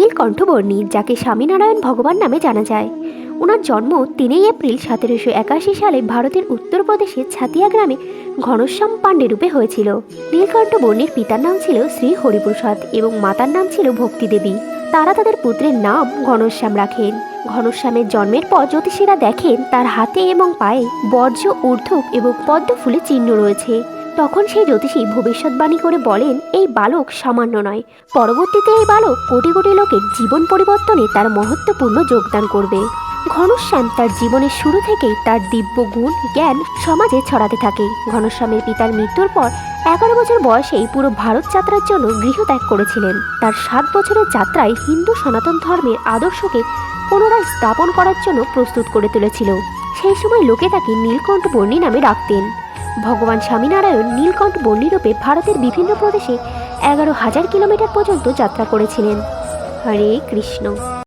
নীলকণ্ঠবর্ণী যাকে স্বামীনারায়ণ ভগবান নামে জানা যায়। ওনার জন্ম তিনই এপ্রিল সতেরোশো একাশি সালে ভারতের উত্তরপ্রদেশের ছাতিয়া গ্রামে ঘনশ্যাম পাণ্ডে রূপে হয়েছিল। নীলকণ্ঠ বর্ণীর পিতার নাম ছিল শ্রী হরিপ্রসাদ এবং মাতার নাম ছিল ভক্তিদেবী তারা তাদের পুত্রের নাম ঘনশ্যাম রাখেন। ঘনশ্যামের জন্মের পর জ্যোতিষীরা দেখেন তার হাতে এবং পায়ে বর্জ্য, ঊর্ধ্ব এবং পদ্ম ফুলের চিহ্ন রয়েছে। তখন সেই জ্যোতিষী ভবিষ্যৎবাণী করে বলেন, এই বালক সামান্য নয়। পরবর্তীতে এই বালক কোটি কোটি লোকের জীবন পরিবর্তনে তার মহত্বপূর্ণ যোগদান করবে। ঘনশ্যাম তার জীবনের শুরু থেকেই তার দিব্য গুণ, জ্ঞান সমাজে ছড়াতে থাকে। ঘনশ্যামের পিতার মৃত্যুর পর এগারো বছর বয়সেই পুরো ভারত যাত্রার জন্য গৃহত্যাগ করেছিলেন। তার সাত বছরের যাত্রায় হিন্দু সনাতন ধর্মের আদর্শকে পুনরায় স্থাপন করার জন্য প্রস্তুত করে তুলেছিল। সেই সময় লোকে তাকে নীলকণ্ঠ বর্ণী নামে ডাকতেন। ভগবান স্বামীনারায়ণ নীলকণ্ঠ বর্ণীরূপে ভারতের বিভিন্ন প্রদেশে এগারো হাজার কিলোমিটার পর্যন্ত যাত্রা করেছিলেন। হরে কৃষ্ণ।